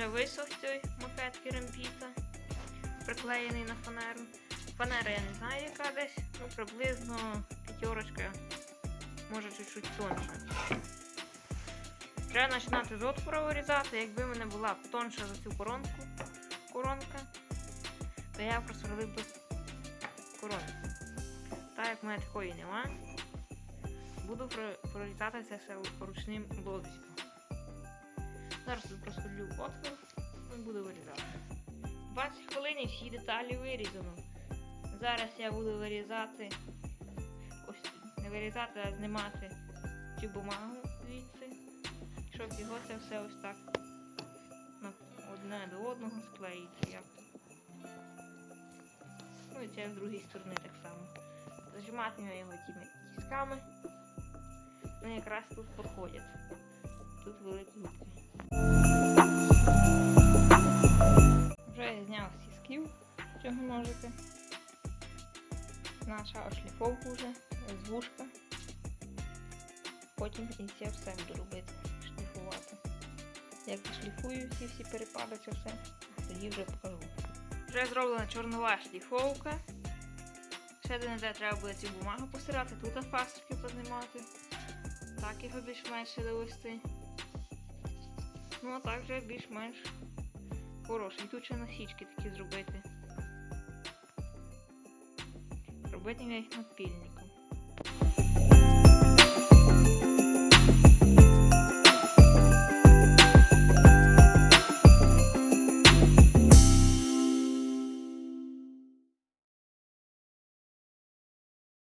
вже висох цей макет керампіта, приклеєний на фанеру. Фанера я не знаю, яка десь, ну приблизно п'ятерочка, може чуть-чуть тонша. Треба починати з отвору вирізати. Якби в мене була тонша за цю коронку, коронка, то я просверлив би коронку. Так як в мене такої нема, буду прорізати це все ручним лодочком. Зараз тут просверлю отвор і буду вирізати. 20 хвилин і всі деталі вирізано. Зараз я буду вирізати, ось не вирізати, а знімати цю бумагу звідси, щоб його це все ось так одне до одного склеїти. Як. Ну і це з другої сторони так само. Зажимати його тими тісками. Вони якраз тут підходять. Тут великі губки. Тісків цього ножика. Почав шліфовку вже з. Потім і це все буду робити, шліфувати. Як шліфую ці всі перепади, це все, тоді вже покажу. Вже зроблена чорнова шліфовка. Ще де не треба буде цю бумагу постирати, тут фастики познімати. Так його більш-менш довести. Ну а так вже більш-менш хороший. Тут ще насічки такі зробити. Робити я напільник.